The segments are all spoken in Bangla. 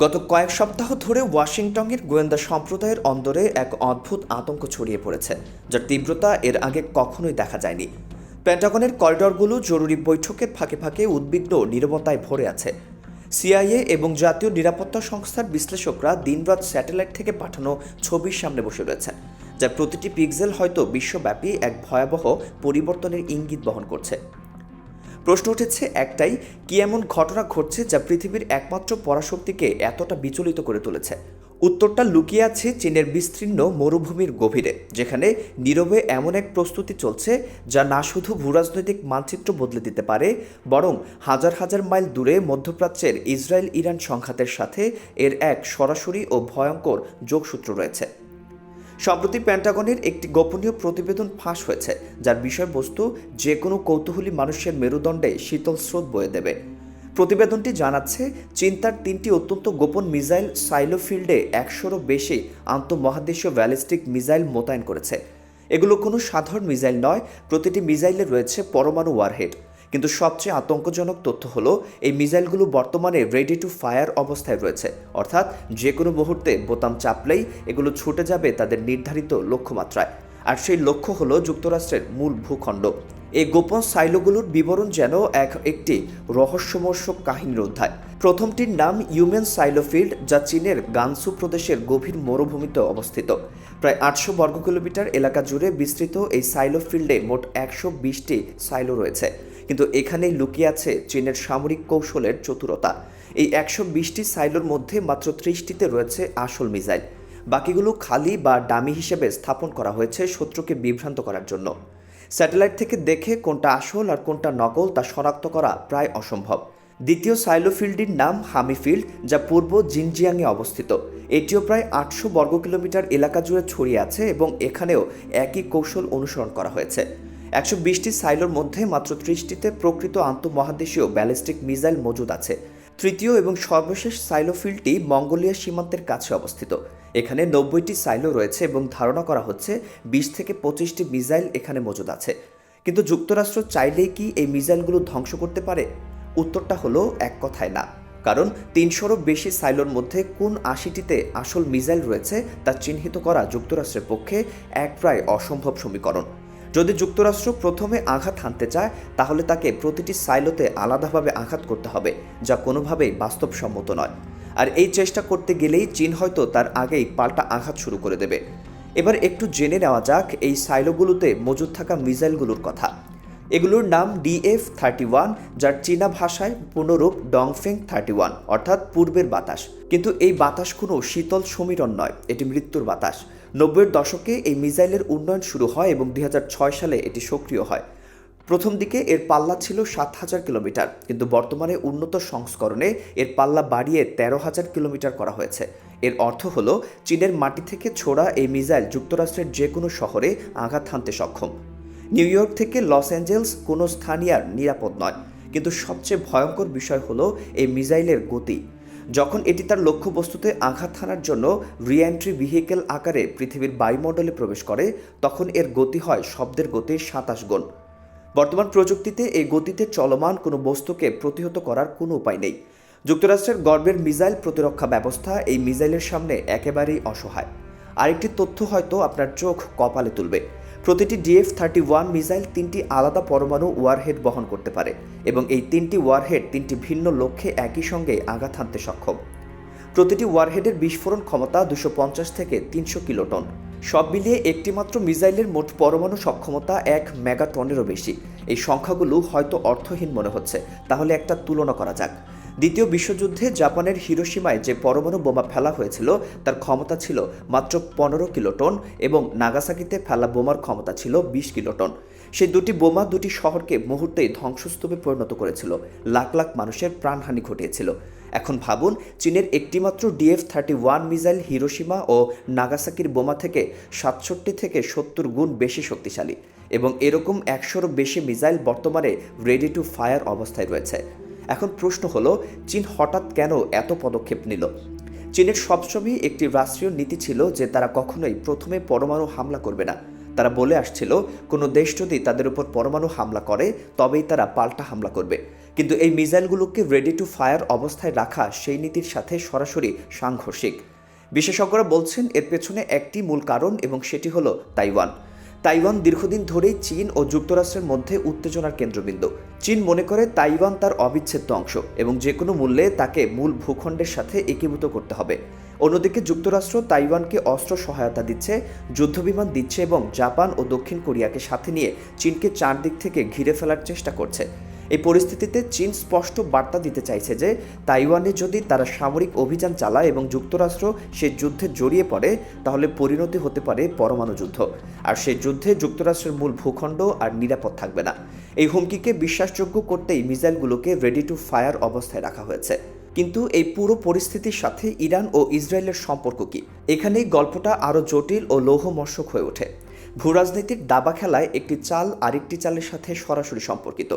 গত কয়েক সপ্তাহ ধরে ওয়াশিংটনের গোয়েন্দা সম্প্রদায়ের অন্দরে এক অদ্ভুত আতঙ্ক ছড়িয়ে পড়েছে, যার তীব্রতা এর আগে কখনোই দেখা যায়নি। প্যান্টাগনের করিডরগুলো জরুরি বৈঠকের ফাঁকে ফাঁকে উদ্বিগ্ন নীরবতায় ভরে আছে। সিআইএ এবং জাতীয় নিরাপত্তা সংস্থার বিশ্লেষকরা দিনরাত স্যাটেলাইট থেকে পাঠানো ছবির সামনে বসে রয়েছেন যার প্রতিটি পিক্সেল হয়তো বিশ্বব্যাপী এক ভয়াবহ পরিবর্তনের ইঙ্গিত বহন করছে। প্রশ্ন উঠেছে একটাই, কি এমন ঘটনা ঘটছে যা পৃথিবীর একমাত্র পরাশক্তিকে এতটা বিচলিত করে তুলেছে? উত্তরটা লুকিয়ে আছে চীনের বিস্তীর্ণ মরুভূমির গভীরে, যেখানে নীরবে এমন এক প্রস্তুতি চলছে যা না শুধু ভূরাজনৈতিক মানচিত্র বদলে দিতে পারে, বরং হাজার হাজার মাইল দূরে মধ্যপ্রাচ্যের ইসরায়েল ইরান সংঘাতের সাথে এর এক সরাসরি ও ভয়ঙ্কর যোগসূত্র রয়েছে। সম্প্রতি প্যান্টাগনের একটি গোপনীয় প্রতিবেদন ফাঁস হয়েছে, যার বিষয়বস্তু যে কোনো কৌতূহলী মানুষের মেরুদণ্ডে শীতল স্রোত বয়ে দেবে। প্রতিবেদনটি জানাচ্ছে চীন তার তিনটি অত্যন্ত গোপন মিসাইল সাইলোফিল্ডে একশোরও বেশি আন্তঃমহাদেশীয় ব্যালিস্টিক মিসাইল মোতায়েন করেছে। এগুলো কোনো সাধারণ মিসাইল নয়, প্রতিটি মিসাইলে রয়েছে পরমাণু ওয়ারহেড। কিন্তু সবচেয়ে আতঙ্কজনক তথ্য হলো, এই মিসাইলগুলো বর্তমানে রেডি টু ফায়ার অবস্থায় রয়েছে। অর্থাৎ যে কোনো মুহূর্তে বোতাম চাপলেই এগুলো ছুটে যাবে তাদের নির্ধারিত লক্ষ্যমাত্রায়। আর সেই লক্ষ্য হলো যুক্তরাষ্ট্রের মূল ভূখণ্ড। এই গোপন সাইলোগুলোর বিবরণ যেন এক, একটি রহস্যমর্ষক কাহিনীর অধ্যায়। প্রথমটির নাম ইউমেন সাইলোফিল্ড যা চীনের গানসু প্রদেশের গভীর মরুভূমিতে অবস্থিত। প্রায় আটশো বর্গ কিলোমিটার এলাকা জুড়ে বিস্তৃত এই সাইলোফিল্ডে মোট একশো বিশটি সাইলো রয়েছে। কিন্তু এখানেই লুকিয়ে আছে চীনের সামরিক কৌশলের চতুরতা। এই একশো বিশটি সাইলোর মধ্যে মাত্র ত্রিশটিতে রয়েছে আসল মিসাইল। বাকিগুলো খালি বা ডামি হিসেবে স্থাপন করা হয়েছে শত্রুকে বিভ্রান্ত করার জন্য। স্যাটেলাইট থেকে দেখে কোনটা আসল আর কোনটা নকল তা শনাক্ত করা প্রায় অসম্ভব। দ্বিতীয় সাইলোফিল্ডটির নাম হামিফিল্ড যা পূর্ব জিনজিয়াংয়ে অবস্থিত। এটিও প্রায় আটশো বর্গ কিলোমিটার এলাকা জুড়ে ছড়িয়ে আছে এবং এখানেও একই কৌশল অনুসরণ করা হয়েছে। একশো বিশটি সাইলোর মধ্যে মাত্র ত্রিশটিতে প্রকৃত আন্তঃমহাদেশীয় ব্যালিস্টিক মিসাইল মজুদ আছে। তৃতীয় এবং সর্বশেষ সাইলোফিল্ডটি মঙ্গোলিয়া সীমান্তের কাছে অবস্থিত। এখানে নব্বইটি সাইলো রয়েছে এবং ধারণা করা হচ্ছে বিশ থেকে পঁচিশটি মিসাইল এখানে মজুদ আছে। কিন্তু যুক্তরাষ্ট্র চাইলেই কি এই মিসাইলগুলো ধ্বংস করতে পারে? উত্তরটা হলো এক কথায় না। কারণ তিনশোরও বেশি সাইলোর মধ্যে কোন আশিটিতে আসল মিসাইল রয়েছে তা চিহ্নিত করা যুক্তরাষ্ট্রের পক্ষে এক প্রায় অসম্ভব সমীকরণ। যদি যুক্তরাষ্ট্র প্রথমে আঘাত হানতে চায়, তাহলে তাকে প্রতিটি সাইলোতে আলাদাভাবে আঘাত করতে হবে, যা কোনোভাবেই বাস্তবসম্মত নয়। আর এই চেষ্টা করতে গেলেই চীন হয়তো তার আগেই পাল্টা আঘাত শুরু করে দেবে। এবার একটু জেনে নেওয়া যাক এই সাইলোগুলোতে মজুদ থাকা মিসাইলগুলোর কথা। এগুলোর নাম ডিএফ থার্টি ওয়ান, যার চীনা ভাষায় পুনরূপ ডংফেং থার্টি ওয়ান, অর্থাৎ পূর্বের বাতাস। কিন্তু এই বাতাস কোনো শীতল সমীরণ নয়, এটি মৃত্যুর বাতাস। নব্বইয়ের দশকে এই মিসাইলের উন্নয়ন শুরু হয় এবং দুই হাজার ছয় সালে এটি সক্রিয় হয়। প্রথম দিকে এর পাল্লা ছিল সাত হাজার কিলোমিটার, কিন্তু বর্তমানে উন্নত সংস্করণে এর পাল্লা বাড়িয়ে তেরো হাজার কিলোমিটার করা হয়েছে। এর অর্থ হল, চীনের মাটি থেকে ছোড়া এই মিসাইল যুক্তরাষ্ট্রের যে কোনো শহরে আঘাত হানতে সক্ষম। নিউ ইয়র্ক থেকে লস অ্যাঞ্জেলস কোনো স্থানীয় নিরাপদ নয়, কিন্তু সবচেয়ে ভয়ঙ্কর বিষয় হলো এই মিসাইলের গতি। যখন এটি তার লক্ষ্যবস্তুতে আঘাত হানার জন্য রিএন্ট্রি ভেহিকেল আকারে পৃথিবীর বায়ুমণ্ডলে প্রবেশ করে, তখন এর গতি হয় শব্দের গতির সাতাশ গুণ। বর্তমান প্রযুক্তিতে এই গতিতে চলমান কোনো বস্তুকে প্রতিহত করার কোনো উপায় নেই। যুক্তরাষ্ট্রের গর্বের মিসাইল প্রতিরক্ষা ব্যবস্থা এই মিসাইলের সামনে একেবারেই অসহায়। আরেকটি তথ্য হয়তো আপনার চোখ কপালে তুলবে। প্রতিটি ডিএফ থার্টি ওয়ান মিসাইল তিনটি আলাদা পরমাণু ওয়ারহেড বহন করতে পারে এবং এই তিনটি ওয়ারহেড তিনটি ভিন্ন লক্ষ্যে একই সঙ্গে আঘাত হানতে সক্ষম। প্রতিটি ওয়ারহেডের বিস্ফোরণ ক্ষমতা দুশো পঞ্চাশ থেকে তিনশো কিলোটন। সব মিলিয়ে একটিমাত্র মিসাইলের মোট পরমাণু সক্ষমতা এক মেগাটনেরও বেশি। এই সংখ্যাগুলো হয়তো অর্থহীন মনে হচ্ছে। তাহলে একটা তুলনা করা যাক। দ্বিতীয় বিশ্বযুদ্ধে জাপানের হিরোসীমায় যে পরমাণু বোমা ফেলা হয়েছিল, তার ক্ষমতা ছিল মাত্র পনেরো কিলোটন এবং নাগাসাকিতে ফেলা বোমার ক্ষমতা ছিল বিশ কিলোটন। সেই দুটি বোমা দুটি শহরকে মুহূর্তেই ধ্বংসস্তূপে পরিণত করেছিল। লাখ লাখ মানুষের প্রাণহানি ঘটিয়েছিল। এখন ভাবুন, চীনের একটিমাত্র DF thirty one missile Hiroshima ও নাগাসাকির বোমা থেকে সাতষট্টি থেকে সত্তর গুণ বেশি শক্তিশালী এবং এরকম একশোরও বেশি মিসাইল বর্তমানে রেডি টু ফায়ার অবস্থায় রয়েছে। এখন প্রশ্ন হলো, চীন হঠাৎ কেন এত পদক্ষেপ নিল? চীনের সবসময় একটি রাষ্ট্রীয় নীতি ছিল যে তারা কখনোই প্রথমে পরমাণু হামলা করবে না। তারা বলে আসছিল, কোনো দেশ যদি তাদের উপর পরমাণু হামলা করে, তবেই তারা পাল্টা হামলা করবে। কিন্তু এই মিসাইলগুলোকে রেডি টু ফায়ার অবস্থায় রাখা সেই নীতির সাথে সরাসরি সাংঘর্ষিক। বিশেষজ্ঞরা বলছেন, এর পেছনে একটি মূল কারণ এবং সেটি হলো তাইওয়ান। তাইওয়ান দীর্ঘদিন ধরেই চীন ও যুক্তরাষ্ট্রের মধ্যে উত্তেজনার কেন্দ্রবিন্দু। চীন মনে করে তাইওয়ান তার অবিচ্ছেদ্য অংশ এবং যে কোনো মূল্যে তাকে মূল ভূখণ্ডের সাথে একীভূত করতে হবে। অন্যদিকে যুক্তরাষ্ট্র তাইওয়ানকে অস্ত্র সহায়তা দিচ্ছে, যুদ্ধবিমান দিচ্ছে এবং জাপান ও দক্ষিণ কোরিয়াকে সাথে নিয়ে চীনকে চারদিক থেকে ঘিরে ফেলার চেষ্টা করছে। এই পরিস্থিতিতে চীন স্পষ্ট বার্তা দিতে চাইছে যে, তাইওয়ানে যদি তারা সামরিক অভিযান চালায় এবং যুক্তরাষ্ট্র সে যুদ্ধে জড়িয়ে পড়ে, তাহলে পরিণতি হতে পারে পরমাণু যুদ্ধ। আর সেই যুদ্ধে যুক্তরাষ্ট্রের মূল ভূখণ্ড আর নিরাপদ থাকবে না। এই হুমকিকে বিশ্বাসযোগ্য করতেই মিসাইলগুলোকে রেডি টু ফায়ার অবস্থায় রাখা হয়েছে। কিন্তু এই পুরো পরিস্থিতির সাথে ইরান ও ইসরায়েলের সম্পর্ক কি? এখানেই গল্পটা আরও জটিল ও লৌহমর্ষক হয়ে ওঠে। ভূরাজনীতির দাবা খেলায় একটি চাল আরেকটি চালের সাথে সরাসরি সম্পর্কিত।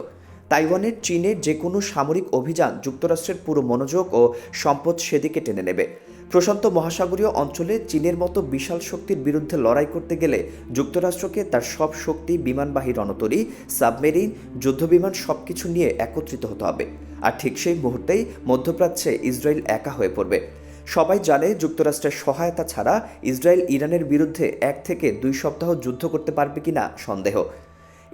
তাইওয়ানের চীনের যে কোনো সামরিক অভিযান যুক্তরাষ্ট্রের পুরো মনোযোগ ও সম্পদ সেদিকে টেনে নেবে। প্রশান্ত মহাসাগরীয় অঞ্চলে চীনের মতো বিশাল শক্তির বিরুদ্ধে লড়াই করতে গেলে যুক্তরাষ্ট্রকে তার সব শক্তি, বিমানবাহী রণতরী, সাবমেরিন, যুদ্ধবিমান সব কিছু নিয়ে একত্রিত হতে হবে। আর ঠিক সেই মুহূর্তেই মধ্যপ্রাচ্যে ইসরায়েল একা হয়ে পড়বে। সবাই জানে যুক্তরাষ্ট্রের সহায়তা ছাড়া ইসরায়েল ইরানের বিরুদ্ধে এক থেকে দুই সপ্তাহ যুদ্ধ করতে পারবে কিনা সন্দেহ।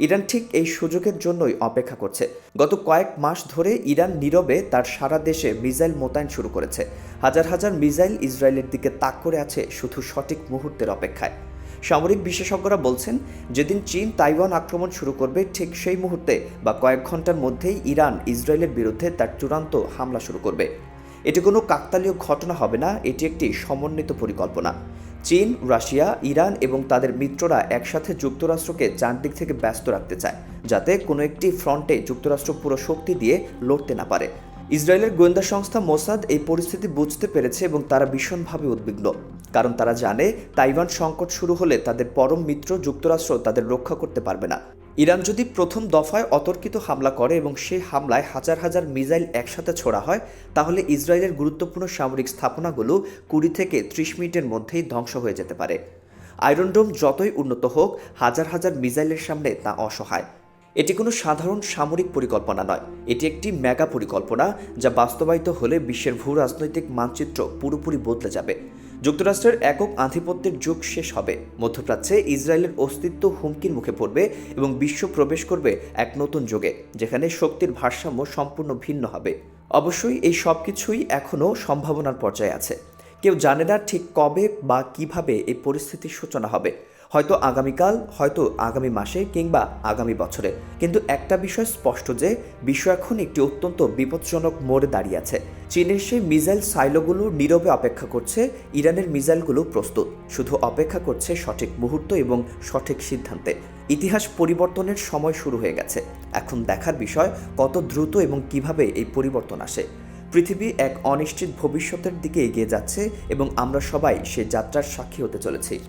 ইরান ঠিক এই সুযোগের জন্যই অপেক্ষা করছে। গত কয়েক মাস ধরে ইরান নীরবে তার সারা দেশে মিসাইল মোতায়েন শুরু করেছে। হাজার হাজার মিসাইল ইসরায়েলের দিকে তাক করে আছে শুধু সঠিক মুহূর্তের অপেক্ষায়। সামরিক বিশেষজ্ঞরা বলছেন, যেদিন চীন তাইওয়ান আক্রমণ শুরু করবে, ঠিক সেই মুহূর্তে বা কয়েক ঘণ্টার মধ্যেই ইরান ইসরায়েলের বিরুদ্ধে তার চূড়ান্ত হামলা শুরু করবে। এটি কোনো কাকতালীয় ঘটনা হবে না, এটি একটি সমন্বিত পরিকল্পনা। চীন, রাশিয়া, ইরান এবং তাদের মিত্ররা একসাথে যুক্তরাষ্ট্রকে চারদিক থেকে ব্যস্ত রাখতে চায়, যাতে কোনো একটি ফ্রন্টে যুক্তরাষ্ট্র পুরো শক্তি দিয়ে লড়তে না পারে। ইসরায়েলের গোয়েন্দা সংস্থা মোসাদ এই পরিস্থিতি বুঝতে পেরেছে এবং তারা ভীষণভাবে উদ্বিগ্ন, কারণ তারা জানে তাইওয়ান সংকট শুরু হলে তাদের পরম মিত্র যুক্তরাষ্ট্র তাদের রক্ষা করতে পারবে না। ইরান যদি প্রথম দফায় অতর্কিত হামলা করে এবং সেই হামলায় হাজার হাজার মিসাইল একসাথে ছোড়া হয়, তাহলে ইসরায়েলের গুরুত্বপূর্ণ সামরিক স্থাপনাগুলো কুড়ি থেকে ত্রিশ মিনিটের মধ্যেই ধ্বংস হয়ে যেতে পারে। আয়রন ডোম যতই উন্নত হোক, হাজার হাজার মিসাইলের সামনে তা অসহায়। এটি কোনো সাধারণ সামরিক পরিকল্পনা নয়, এটি একটি মেগা পরিকল্পনা যা বাস্তবায়িত হলে বিশ্বের ভূ রাজনৈতিক মানচিত্র পুরোপুরি বদলে যাবে। যুক্তরাষ্ট্রের একক আধিপত্যের যুগ শেষ হবে। মধ্যপ্রাচ্যে ইসরায়েলের অস্তিত্ব হুমকির মুখে পড়বে এবং বিশ্ব প্রবেশ করবে এক নতুন যুগে, যেখানে শক্তির ভারসাম্য সম্পূর্ণ ভিন্ন হবে। অবশ্যই এই সব কিছুই এখনও সম্ভাবনার পর্যায়ে আছে। কেউ জানে না ঠিক কবে বা কীভাবে এই পরিস্থিতির সূচনা হবে। হয়তো আগামীকাল, হয়তো আগামী মাসে কিংবা আগামী বছরে। কিন্তু একটা বিষয় স্পষ্ট যে, বিশ্ব এখন একটি অত্যন্ত বিপজ্জনক মোড়ে দাঁড়িয়ে আছে। চীনের সেই মিসাইল সাইলোগুলো নীরবে অপেক্ষা করছে, ইরানের মিসাইলগুলো প্রস্তুত। শুধু অপেক্ষা করছে সঠিক মুহূর্ত এবং সঠিক সিদ্ধান্তে। ইতিহাস পরিবর্তনের সময় শুরু হয়ে গেছে। এখন দেখার বিষয়, কত দ্রুত এবং কীভাবে এই পরিবর্তন আসে। পৃথিবী এক অনিশ্চিত ভবিষ্যতের দিকে এগিয়ে যাচ্ছে এবং আমরা সবাই সে যাত্রার সাক্ষী হতে চলেছি।